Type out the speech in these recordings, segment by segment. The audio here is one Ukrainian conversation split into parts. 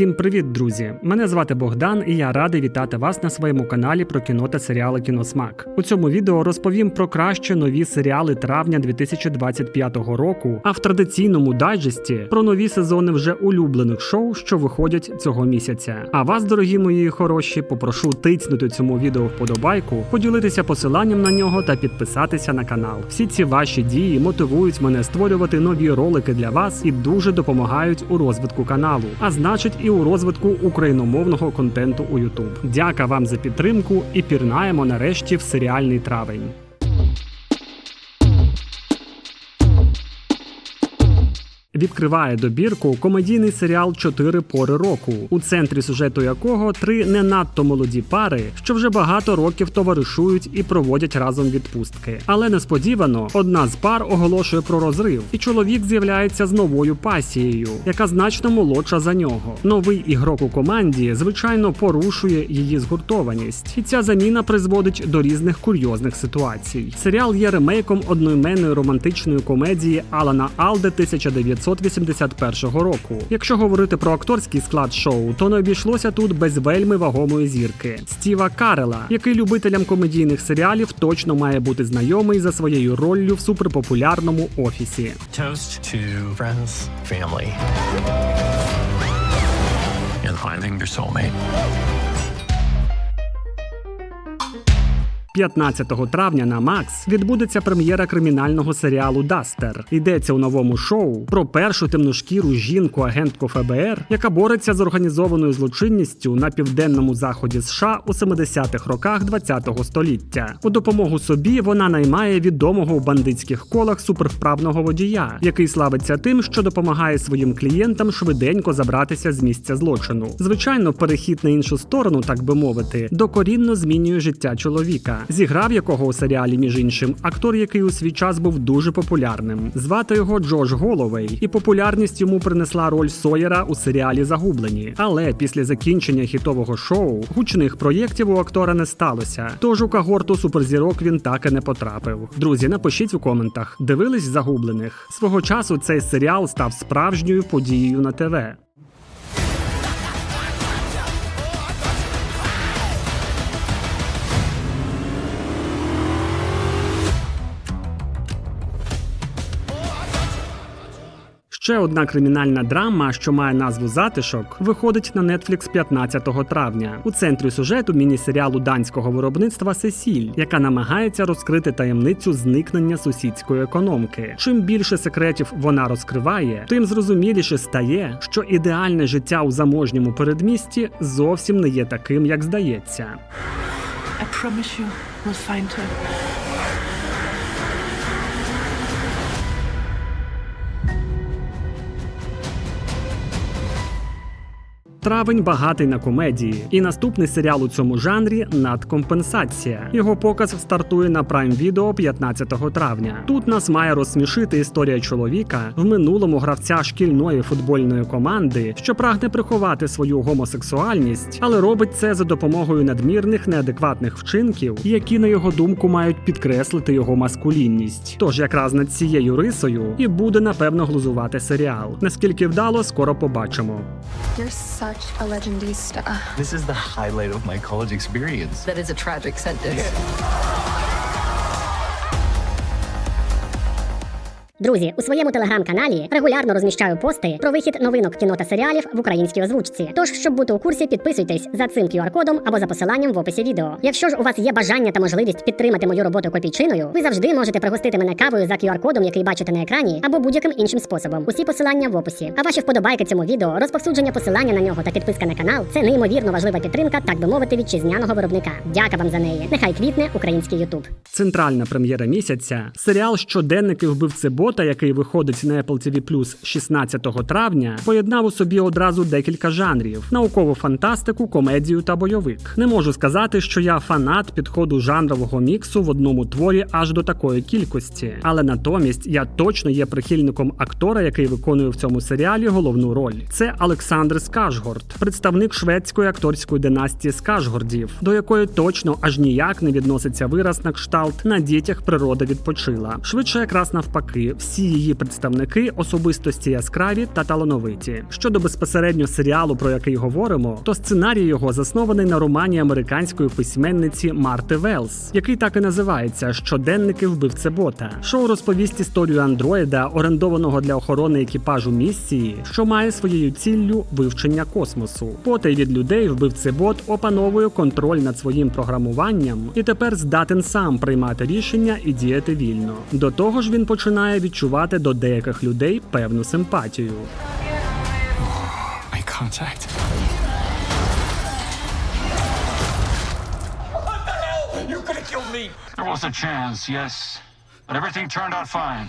Всім привіт, друзі! Мене звати Богдан, і я радий вітати вас на своєму каналі про кіно та серіали Кіносмак. У цьому відео розповім про краще нові серіали травня 2025 року, а в традиційному дайджесті про нові сезони вже улюблених шоу, що виходять цього місяця. А вас, дорогі мої хороші, попрошу тицнути цьому відео вподобайку, поділитися посиланням на нього та підписатися на канал. Всі ці ваші дії мотивують мене створювати нові ролики для вас і дуже допомагають у розвитку каналу, а значить і у розвитку україномовного контенту у YouTube. Дяка вам за підтримку і пірнаємо нарешті в серіальний травень. Відкриває добірку комедійний серіал Чотири пори року, у центрі сюжету якого три не надто молоді пари, що вже багато років товаришують і проводять разом відпустки. Але несподівано одна з пар оголошує про розрив, і чоловік з'являється з новою пасією, яка значно молодша за нього. Новий ігрок у команді, звичайно, порушує її згуртованість, і ця заміна призводить до різних курйозних ситуацій. Серіал є ремейком одноіменної романтичної комедії Алана Алде 1900 1981 року. Якщо говорити про акторський склад шоу, то не обійшлося тут без вельми вагомої зірки Стіва Карела, який любителям комедійних серіалів точно має бути знайомий за своєю роллю в суперпопулярному офісі. Toast to friends, family, and finding your soulmate. 15 травня на Макс відбудеться прем'єра кримінального серіалу Дастер. Йдеться у новому шоу про першу темношкіру жінку агентку ФБР, яка бореться з організованою злочинністю на південному заході США у 70-х роках ХХ століття. У допомогу собі вона наймає відомого у бандитських колах супервправного водія, який славиться тим, що допомагає своїм клієнтам швиденько забратися з місця злочину. Звичайно, перехід на іншу сторону, так би мовити, докорінно змінює життя чоловіка зіграв якого у серіалі, між іншим, актор, який у свій час був дуже популярним. Звати його Джош Головей, і популярність йому принесла роль Сойера у серіалі Загублені. Але після закінчення хітового шоу гучних проєктів у актора не сталося. Тож у когорту суперзірок він так і не потрапив. Друзі, напишіть у коментах, дивились загублених. Свого часу цей серіал став справжньою подією на ТВ. Ще одна кримінальна драма, що має назву Затишок, виходить на Netflix 15 травня. У центрі сюжету міні-серіалу данського виробництва Сесіль, яка намагається розкрити таємницю зникнення сусідської економки. Чим більше секретів вона розкриває, тим зрозуміліше стає, що ідеальне життя у заможньому передмісті зовсім не є таким, як здається. I promise you, we'll find her. Травень багатий на комедії, і наступний серіал у цьому жанрі надкомпенсація. Його показ стартує на Prime Video 15 травня. Тут нас має розсмішити історія чоловіка в минулому гравця шкільної футбольної команди, що прагне приховати свою гомосексуальність, але робить це за допомогою надмірних неадекватних вчинків, які, на його думку, мають підкреслити його маскулінність. Тож якраз над цією рисою і буде напевно глузувати серіал. Наскільки вдало, скоро побачимо. You're such a legendista. This is the highlight of my college experience. That is a tragic sentence. Друзі, у своєму телеграм-каналі регулярно розміщаю пости про вихід новинок кіно та серіалів в українській озвучці. Тож, щоб бути у курсі, підписуйтесь за цим QR-кодом або за посиланням в описі відео. Якщо ж у вас є бажання та можливість підтримати мою роботу копійчиною, ви завжди можете пригостити мене кавою за QR-кодом, який бачите на екрані, або будь-яким іншим способом. Усі посилання в описі. А ваші вподобайки цьому відео, розповсюдження посилання на нього та підписка на канал це неймовірно важлива підтримка, так би мовити, вітчизняного виробника. Дяка вам за неї. Нехай квітне український Ютуб. Центральна прем'єра місяця серіал Щоденники вбивці бота, який виходить на Apple TV Plus 16 травня, поєднав у собі одразу декілька жанрів: наукову фантастику, комедію та бойовик. Не можу сказати, що я фанат підходу жанрового міксу в одному творі аж до такої кількості, але натомість я точно є прихильником актора, який виконує в цьому серіалі головну роль. Це Олександр Скажгорд, представник шведської акторської династії Скажгордів, до якої точно аж ніяк не відноситься вираз на кшталт на дітях природа відпочила. Швидше якраз навпаки, Всі її представники особистості яскраві та талановиті. Щодо безпосередньо серіалу, про який говоримо, то сценарій його заснований на романі американської письменниці Марти Велс, який так і називається Щоденники вбивцебота. Шоу розповість історію андроїда, орендованого для охорони екіпажу місії, що має своєю ціллю вивчення космосу. Потай від людей вбивцебот опановує контроль над своїм програмуванням і тепер здатен сам приймати рішення і діяти вільно. До того ж, він починає відчувати до деяких людей певну симпатію. Contact. There was a chance, yes. But everything turned out fine.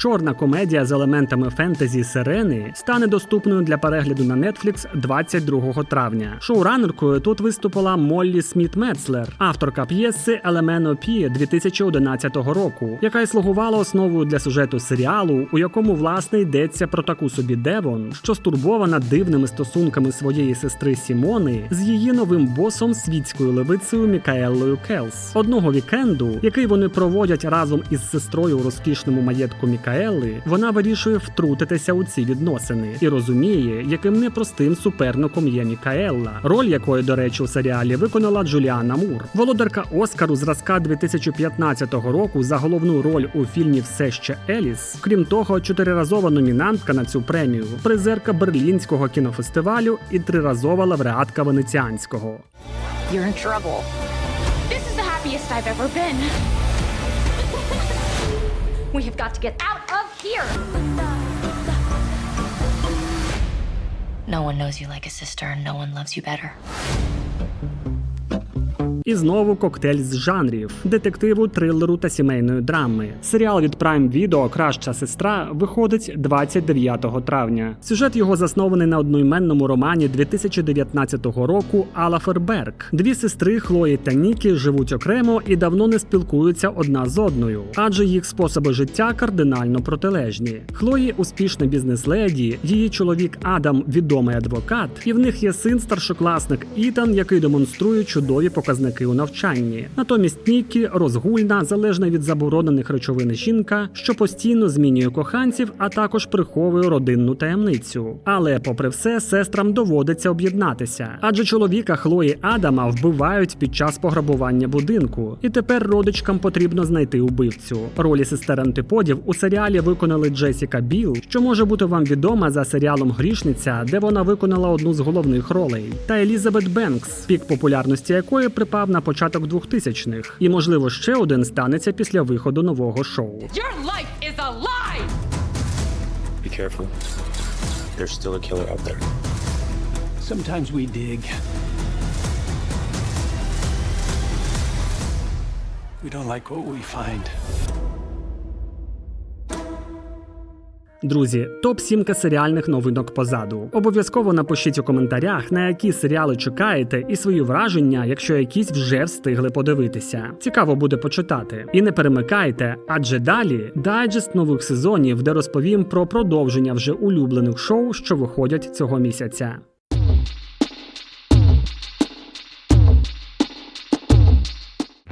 Чорна комедія з елементами фентезі Сирени стане доступною для перегляду на Netflix 22 травня. Шоуранеркою тут виступила Моллі Сміт Мецлер, авторка п'єси Елемено Пі 2011 року, яка й слугувала основою для сюжету серіалу, у якому власне йдеться про таку собі Девон, що стурбована дивними стосунками своєї сестри Сімони з її новим босом світською левицею Мікаеллою Келс. Одного вікенду, який вони проводять разом із сестрою у розкішному маєтку Мікаелли, вона вирішує втрутитися у ці відносини і розуміє, яким непростим суперником є Мікаелла, роль якої, до речі, у серіалі виконала Джуліана Мур, володарка Оскару зразка 2015 року за головну роль у фільмі Все ще Еліс. Крім того, чотириразова номінантка на цю премію, призерка Берлінського кінофестивалю і триразова лауреатка Венеціанського. You're in trouble. This is the happiest I've ever been. we have got to get out of here. No one knows you like a sister, and no one loves you better. І знову коктейль з жанрів: детективу, трилеру та сімейної драми. Серіал від Prime Video Краща сестра виходить 29 травня. Сюжет його заснований на одноіменному романі 2019 року Алла Ферберг. Дві сестри Хлої та Нікі живуть окремо і давно не спілкуються одна з одною, адже їх способи життя кардинально протилежні. Хлої успішна бізнес-леді, її чоловік Адам відомий адвокат, і в них є син старшокласник Ітан, який демонструє чудові показники у навчанні. Натомість Нікі розгульна, залежна від заборонених речовин жінка, що постійно змінює коханців, а також приховує родинну таємницю. Але, попри все, сестрам доводиться об'єднатися, адже чоловіка Хлої Адама вбивають під час пограбування будинку, і тепер родичкам потрібно знайти убивцю. Ролі сестер антиподів у серіалі виконали Джесіка Біл, що може бути вам відома за серіалом Грішниця, де вона виконала одну з головних ролей, та Елізабет Бенкс, пік популярності якої припав на початок 2000-х. І можливо ще один станеться після виходу нового шоу. Your life is a lie! Be careful. There's still a killer out there. Sometimes we dig. We don't like what we find. Друзі, топ 7 серіальних новинок позаду. Обов'язково напишіть у коментарях, на які серіали чекаєте, і свої враження, якщо якісь вже встигли подивитися. Цікаво буде почитати. І не перемикайте, адже далі дайджест нових сезонів, де розповім про продовження вже улюблених шоу, що виходять цього місяця.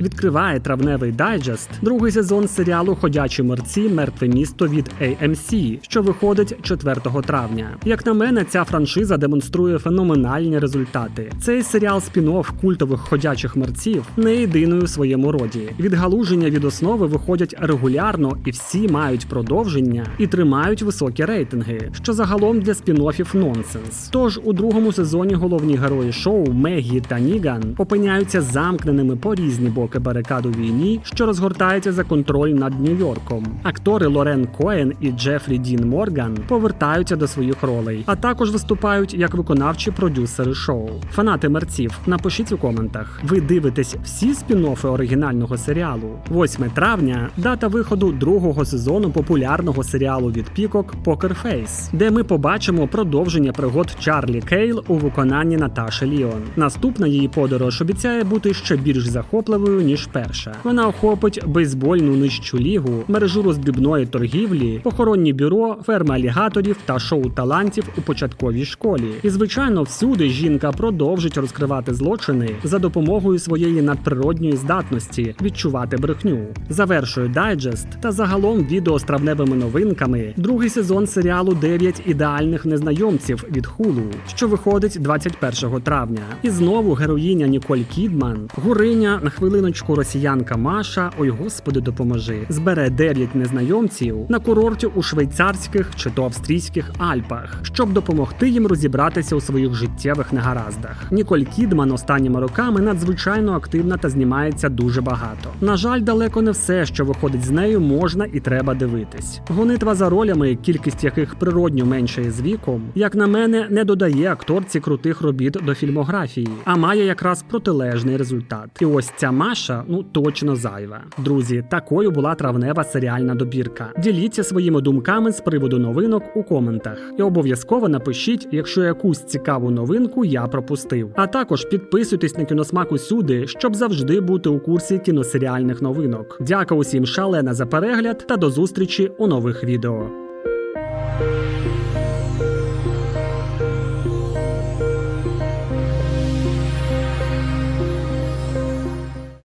Відкриває травневий дайджест, другий сезон серіалу Ходячі мерці Мертве місто від AMC, що виходить 4 травня. Як на мене, ця франшиза демонструє феноменальні результати. Цей серіал спін-офф культових ходячих мерців не єдиний у своєму роді. Відгалуження від основи виходять регулярно і всі мають продовження і тримають високі рейтинги, що загалом для спін-оффів нонсенс. Тож у другому сезоні головні герої шоу Мегі та Ніган опиняються замкненими по різні боки барикад у війні, що розгортається за контроль над Нью-Йорком. Актори Лорен Коен і Джефрі Дін Морган повертаються до своїх ролей, а також виступають як виконавчі продюсери шоу. Фанати мерців, напишіть у коментах. Ви дивитесь всі спін-оффи оригінального серіалу. 8 травня дата виходу другого сезону популярного серіалу від Пікок Покер Фейс, де ми побачимо продовження пригод Чарлі Кейл у виконанні Наташі Ліон. Наступна її подорож обіцяє бути ще більш захопливою іншою ніж перша. Вона охопить бейсбольну нижчу лігу, мережу роздрібної торгівлі, похоронні бюро, ферми алігаторів та шоу талантів у початковій школі. І звичайно, всюди жінка продовжить розкривати злочини за допомогою своєї надприродньої здатності відчувати брехню. Завершує дайджест та загалом відео з травневими новинками. Другий сезон серіалу «9 ідеальних незнайомців від Hulu, що виходить 21 травня. І знову героїня Ніколь Кідман, гуриня на хвилиночку росіянка Маша, ой господи, допоможи, збере 9 незнайомців на курорті у швейцарських чи то австрійських Альпах, щоб допомогти їм розібратися у своїх життєвих негараздах. Ніколь Кідман останніми роками надзвичайно активна та знімається дуже багато. На жаль, далеко не все, що виходить з нею, можна і треба дивитись. Гонитва за ролями, кількість яких природньо меншає з віком, як на мене, не додає акторці крутих робіт до фільмографії, а має якраз протилежний результат. І ось ця Маша, ну точно зайва. Друзі, такою була травнева серіальна добірка. Діліться своїми думками з приводу новинок у коментах. І обов'язково напишіть, якщо якусь цікаву новинку я пропустив. А також підписуйтесь на кіносмак усюди, щоб завжди бути у курсі кіносеріальних новинок. Дякую усім шалена за перегляд та до зустрічі у нових відео.